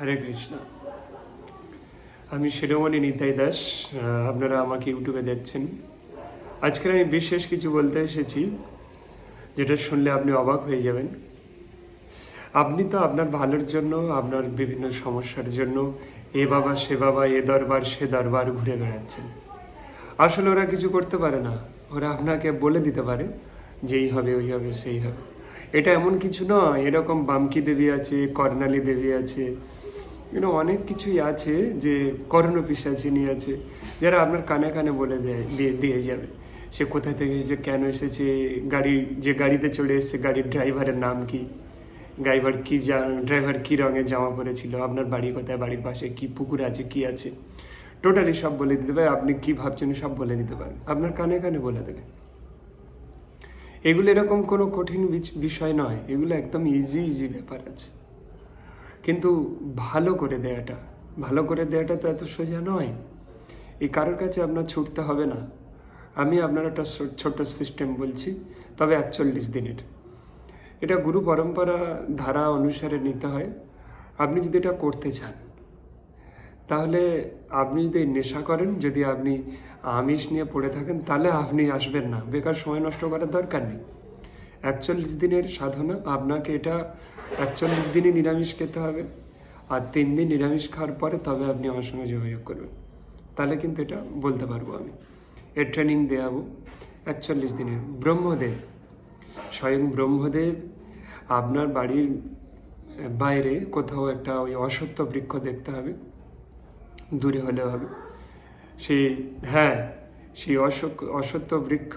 হরে কৃষ্ণ। আমি শিরোমণি নিতাই দাস আপনারা আমাকে ইউটিউবে দেখছেন। আজকে আমি বিশেষ কিছু বলতে এসেছি, যেটা শুনলে আপনি অবাক হয়ে যাবেন। আপনি তো আপনার ভালোর জন্য, আপনার বিভিন্ন সমস্যার জন্য এ বাবা, সে বাবা, এ দরবার, সে দরবার ঘুরে বেড়াচ্ছেন। আসলে ওরা কিছু করতে পারে না। ওরা আপনাকে বলে দিতে পারে যে এই হবে, ওই হবে, সেই হবে। এটা এমন কিছু নয়। এরকম বামকি দেবী আছে, কর্ণালী দেবী আছে এরকম অনেক কিছুই আছে যে কর্ণ পিসাচিনী আছে, যারা আপনার কানে কানে বলে দেয়, দিয়ে যাবে। সে কোথা থেকে এসেছে কেন এসেছে, গাড়ি, যে গাড়িতে চলে এসেছে, গাড়ির ড্রাইভারের নাম কি? ড্রাইভার কী যা ড্রাইভার কী রঙের জামা পরেছিল? আপনার বাড়ি কোথায়, বাড়ির পাশে কি পুকুর আছে, কি আছে? টোটালি সব বলে দিতে পারে, আপনি কি ভাবছেন সব বলে দিতে পারেন আপনার কানে কানে বলে দেবে। এগুলো এরকম কোনো কঠিন বিষয় নয়। এগুলো একদম ইজি ইজি ব্যাপার আছে। কিন্তু ভালো করে দেয়াটা, ভালো করে দেয়াটা তো এত সোজা নয়। এই কারোর কাছে আপনার ছুটতে হবে না। আমি আপনার একটা ছো- ছোট্ট সিস্টেম বলছি, তবে একচল্লিশ দিনের। এটা গুরু পরম্পরা ধারা অনুসারে নিতে হয়। আপনি যদি এটা করতে চান, তাহলে আপনি যদি নেশা করেন, যদি আপনি আমিষ নিয়ে পড়ে থাকেন, তাহলে আপনি আসবেন না। বেকার সময় নষ্ট করার দরকার নেই। একচল্লিশ দিনের সাধনা, আপনাকে এটা একচল্লিশ দিনই নিরামিষ খেতে হবে আর তিন দিন নিরামিষ খাওয়ার পরে তবে আপনি আমার সঙ্গে যোগাযোগ করবেন। তাহলে কিন্তু এটা বলতে পারব আমি। এর ট্রেনিং দেওয়াবো একচল্লিশ দিনের। ব্রহ্মদেব, স্বয়ং ব্রহ্মদেব, আপনার বাড়ির বাইরে কোথাও একটা ওই অসত্য বৃক্ষ দেখতে হবে, দূরে হলেও হবে। সেই হ্যাঁ সেই অসত্য বৃক্ষ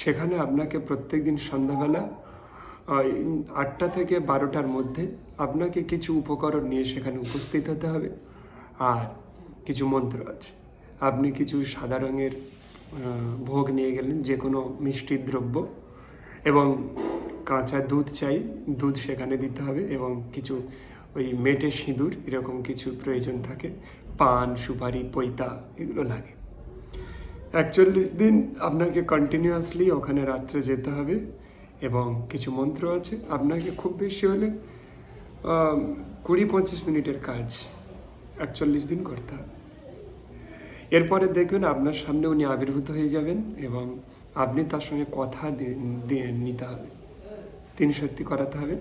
সেখানে আপনাকে প্রত্যেক দিন সন্ধ্যাবেলা আটটা থেকে বারোটার মধ্যে আপনাকে কিছু উপকরণ নিয়ে সেখানে উপস্থিত হতে হবে। আর কিছু মন্ত্র আছে। আপনি কিছু সাদা রঙের ভোগ নিয়ে গেলেন যে কোনো মিষ্টি দ্রব্য এবং কাঁচা দুধ চাই, দুধ সেখানে দিতে হবে এবং কিছু ওই মেটে সিঁদুর, এরকম কিছু প্রয়োজন থাকে। পান, সুপারি, পৈতা, এগুলো লাগে। একচল্লিশ দিন আপনাকে কন্টিনিউয়াসলি ওখানে রাত্রে যেতে হবে এবং কিছু মন্ত্র আছে। আপনাকে খুব বেশি হলে কুড়ি পঁচিশ মিনিটের কাজ একচল্লিশ দিন করতে হবে। এরপরে দেখবেন আপনার সামনে উনি আবির্ভূত হয়ে যাবেন এবং আপনি তার সঙ্গে কথা নিতে হবে। তিনি সত্যি করাতে হবে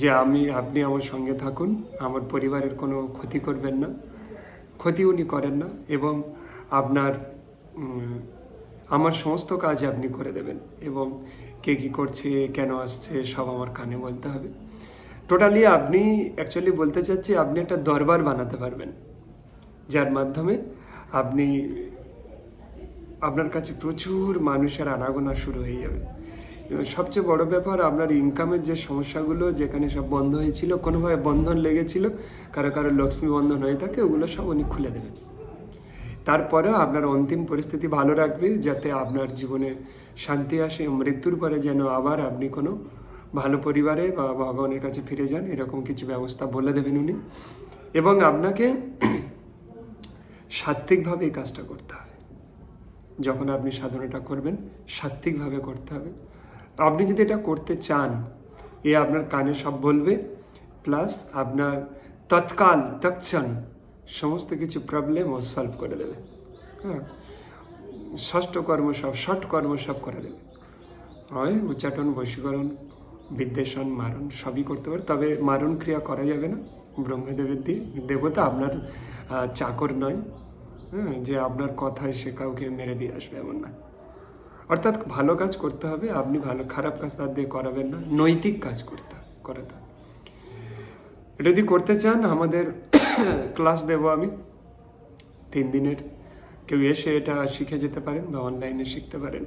যে আমি, আপনি আমার সঙ্গে থাকুন, আমার পরিবারের কোনো ক্ষতি করবেন না। ক্ষতি উনি করেন না এবং আপনার আমার সমস্ত কাজ আপনি করে দেবেন এবং কে কী করছে, কেন আসছে, সব আমার কানে বলতে হবে। টোটালি আপনি অ্যাকচুয়ালি বলতে চাচ্ছি, আপনি একটা দরবার বানাতে পারবেন। যার মাধ্যমে আপনি, আপনার কাছে প্রচুর মানুষের আনাগোনা শুরু হয়ে যাবে। সবচেয়ে বড় ব্যাপার, আপনার ইনকামের যে সমস্যাগুলো, যেখানে সব বন্ধ হয়েছিল, কোনোভাবে বন্ধন লেগেছিল, কারও কারও লক্ষ্মী বন্ধন হয়ে থাকে, ওগুলো সব উনি খুলে দেবেন। তারপরেও আপনার অন্তিম পরিস্থিতি ভালো রাখবে, যাতে আপনার জীবনে শান্তি আসে, মৃত্যুর পরে যেন আবার আপনি কোনো ভালো পরিবারে বা ভগবানের কাছে ফিরে যান, এরকম কিছু ব্যবস্থা বলে দেবেন উনি। এবং আপনাকে সাত্ত্বিকভাবে এই কাজটা করতে হবে। যখন আপনি সাধনাটা করবেন, সাত্ত্বিকভাবে করতে হবে। আপনি যদি এটা করতে চান, এ আপনার কানে সব বলবে, প্লাস আপনার তৎকাল তৎক্ষণ সমস্ত কিছু প্রবলেম ও সলভ করে দেবে। হ্যাঁ? ষষ্ঠ কর্ম সব, ষট কর্ম সব করে দেবে। হয় উচ্চাটন বশীকরণ, বিদ্বেষণ, মারণ, সবই করতে পারে। তবে মারণ ক্রিয়া করা যাবে না। ব্রহ্মদেবের দিয়ে। দেবতা আপনার চাকর নয়। হ্যাঁ? যে আপনার কথায় সে কাউকে মেরে দিয়ে আসবে এমন না। অর্থাৎ ভালো কাজ করতে হবে, আপনি ভালো, খারাপ কাজ তার দিয়ে করাবেন না। নৈতিক কাজ করতে, করাতে যদি করতে চান, আমাদের ক্লাস দেব আমি। তিন দিনের কেউ এসে এটা শিখে যেতে পারেন বা অনলাইনে শিখতে পারেন।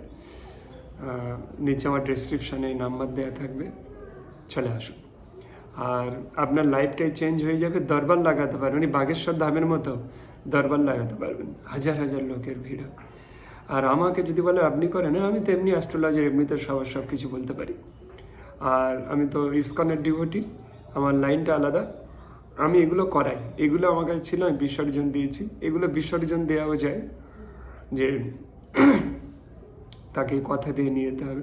নিচে আমার ডিসক্রিপশানে নাম্বার দেওয়া থাকবে। চলে আসুন। আর আপনার লাইফটাই চেঞ্জ হয়ে যাবে দরবার লাগাতে পারবেন। উনি বাগেশ্বর ধামের মতো দরবার লাগাতে পারবেন। হাজার হাজার লোকের ভিড়। আর আমাকে যদি বলে আপনি করেন হ্যাঁ, আমি তো এমনি অ্যাস্ট্রোলজার এমনিতে সবার সব কিছু বলতে পারি। আর আমি তো ইসকনের ডিভোটি আমার লাইনটা আলাদা। আমি এগুলো করাই। এগুলো আমার কাছে ছিল, আমি বিসর্জন দিয়েছি। এগুলো বিসর্জন দেওয়াও যায় যে তাকে কথা দিয়ে নিয়ে যেতে হবে,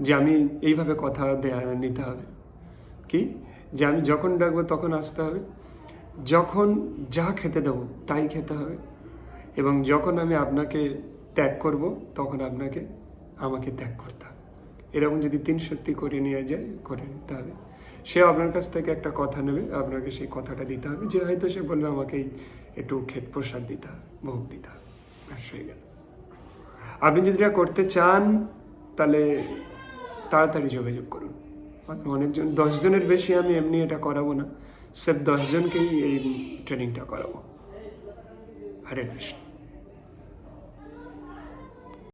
যে আমি এইভাবে কথা দেয়া নিতে হবে। কি? যে আমি যখন ডাকবো তখন আসতে হবে, যখন যা খেতে দেবো তাই খেতে হবে। এবং যখন আমি আপনাকে ত্যাগ করব তখন আপনাকে আমাকে ত্যাগ করতে হবে। এরকম যদি তিন সত্যি করে নেওয়া যায়, করে নিতে হবে। সে আপনার কাছ থেকে একটা কথা নেবে, আপনাকে সেই কথাটা দিতে হবে যে হয়তো সে বলবে আমাকে একটু খেত প্রসাদ দিতে হবে, ভোগ দিতে হবে। হয়ে গেল। আপনি যদি এটা করতে চান, তাহলে তাড়াতাড়ি যোগাযোগ করুন। অনেকজন, দশজনের বেশি আমি এমনি এটা করাবো না স্রেফ দশজনকেই এই ট্রেনিংটা করাবো। হরে কৃষ্ণ।